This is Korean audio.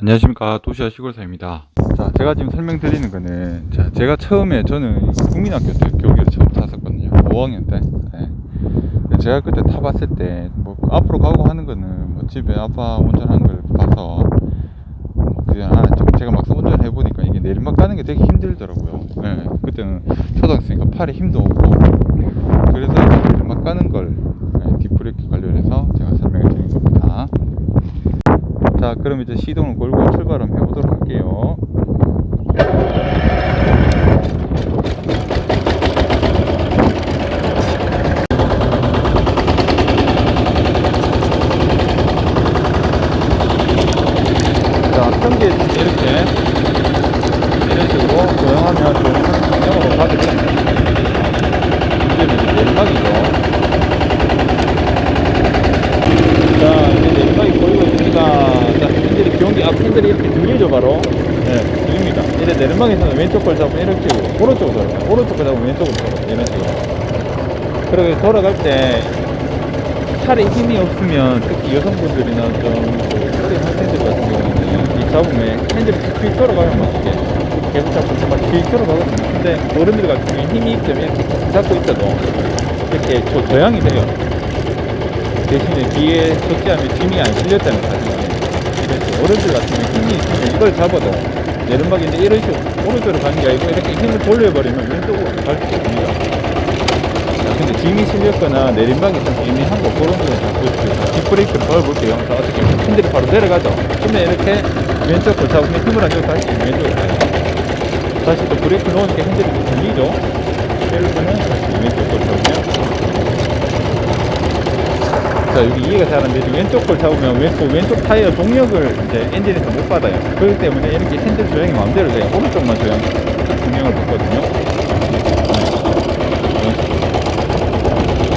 안녕하십니까. 도시아 시골사입니다. 자 제가 지금 설명드리는 거는 자 제가 처음에 저는 국민학교 때 교기를 처음 탔었거든요. 5학년 때. 네. 제가 그때 타봤을 때 뭐 앞으로 가고 하는 거는 뭐 집에 아빠 운전하는 걸 봐서 뭐 그냥 아, 좀 제가 막상 운전해 보니까 이게 내리막 가는 게 되게 힘들더라고요. 네. 그때는 초등학생이니까 팔에 힘도 없고. 그래서 내리막 가는 걸 네, 뒷브레이크 관련해서 제가 설명해 드린 겁니다 자 그럼 이제 시동을 걸고 출발 한번 해보도록 할게요. 자 평지에 이렇게 이런 식으로 조용하면 조용한 방향으로 가게 됩니다 이제는 이제 내리막이죠 자 이제 내리막이 보이고 있습니다 자 기온기 앞 핸들이 이렇게 들리죠 바로. 네 들립니다. 이제 내리막에서는 왼쪽 걸 잡으면 이렇게 오른쪽으로 돌아가요. 오른쪽 걸 잡으면 왼쪽으로 돌아가요. 이런 식으로. 그렇게 돌아갈 때 팔에 힘이 없으면 특히 여성분들이나 좀그 허리 학생들 같은 경우는 이 잡으면 핸들이 휙 돌아가요 막 이렇게. 계속 잡고 막휙 돌아가거든요. 근데 어른들 같은 경우는 힘이 있으면 이렇게 잡고 있어도 이렇게 저, 저양이 돼요. 대신에 뒤에 적지하면 짐이 안 실렸다는 사실이에요 그래서 어른들 같은 힘이 있으면 이걸 잡아도 내리막인데 이런 식으로 오른쪽으로 가는 게 아니고 이렇게 힘을 돌려버리면 왼쪽으로 갈 수 있습니다 자, 근데 짐이 실렸거나 내림방이 좀 애매한 거 그런 거는 자꾸 그 뒷브레이크를 밟아볼게요. 자, 어떻게 핸들이 바로 내려가죠. 그러면 이렇게 왼쪽 걸 잡으면 힘을 안 줘도 다시 왼쪽으로 가요. 다시 또 브레이크 놓으니까 핸들이 좀 들리죠. 이러면은 다시 왼쪽 걸 잡으면 자 여기 이해가 잘 안 되죠. 왼쪽 걸 잡으면 왼쪽, 왼쪽 타이어 동력을 이제 엔진에서 못 받아요. 그렇기 때문에 이렇게 핸들 조향이 마음대로 돼요. 오른쪽만 조향, 동력을 받거든요.